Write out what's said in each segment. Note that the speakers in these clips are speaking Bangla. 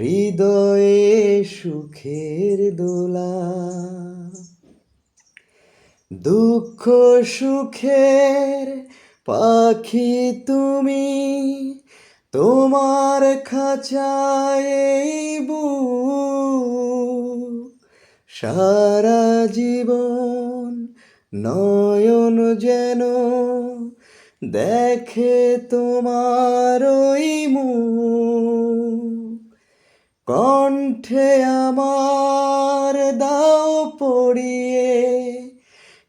হৃদয়ে সুখের দোলা। দুঃখ সুখের পাখি তুমি, তোমার খাঁচায় বুক। সারা জীবন নয়ন যেন দেখে তোমার ওই মুখ। কণ্ঠে আমার দাও পড়িয়ে,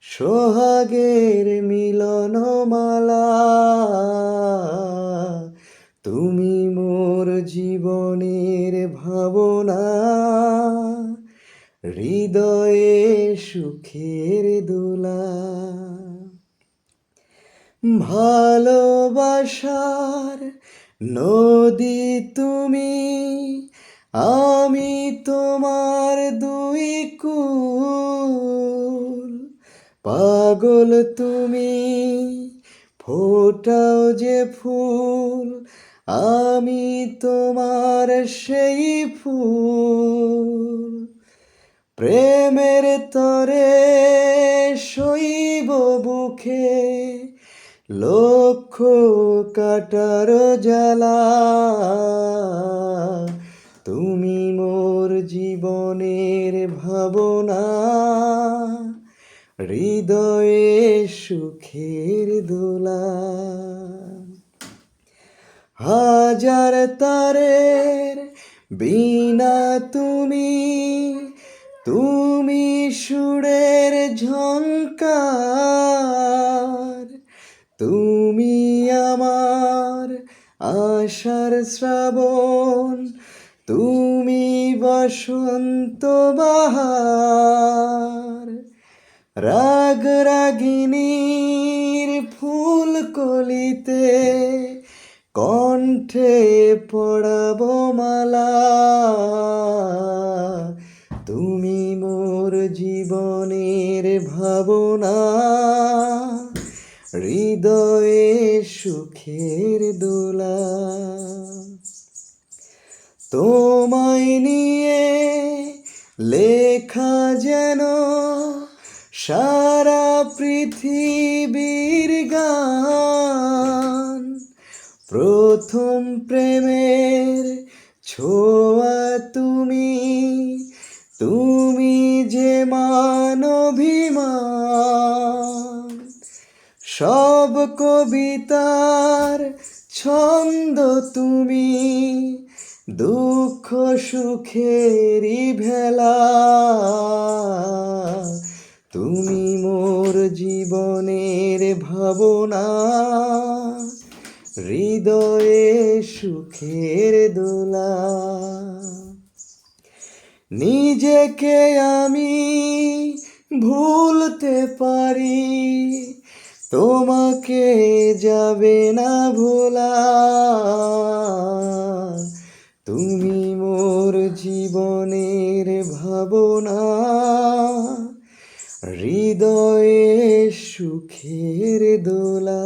সোহাগের মিলনমালা। তুমি মোর জীবনের ভাবনা, হৃদয়ে সুখের দোলা। ভালোবাসার নদী তুমি আমি তোমার দুই কুল। পাগল তুমি, ফোটাও যে ফুল। আমি তোমার সেই ফুল। প্রেমের তরে শৈব বুকে লক্ষ কাটার জ্বালা। জীবনের ভাবনা, হৃদয়ে সুখের দোলা। হাজার তারের বিনা তুমি তুমি সুরের ঝঙ্কার তুমি আমার আশার শ্রাবণ, তুমি বসন্ত বাহার। রাগ রাগিনীর ফুল কলিতে কণ্ঠে পড়াব মালা। তুমি মোর জীবনের ভাবনা, হৃদয়ে সুখের দোলা। তোমায় নিয়ে লেখা যেন সারা পৃথিবীর গান। প্রথম প্রেমের ছোয়া তুমি তুমি যে মানভিমান সব কবিতার ছন্দ তুমি দুঃখ সুখেরই ভেলা। তুমি মোর জীবনের ভাবনা। হৃদয়ে সুখের দোলা। নিজেকে আমি ভুলতে পারি, তোমাকে যাবে না ভোলা। জীবনের ভাবনা হৃদয়ে সুখের দোলা।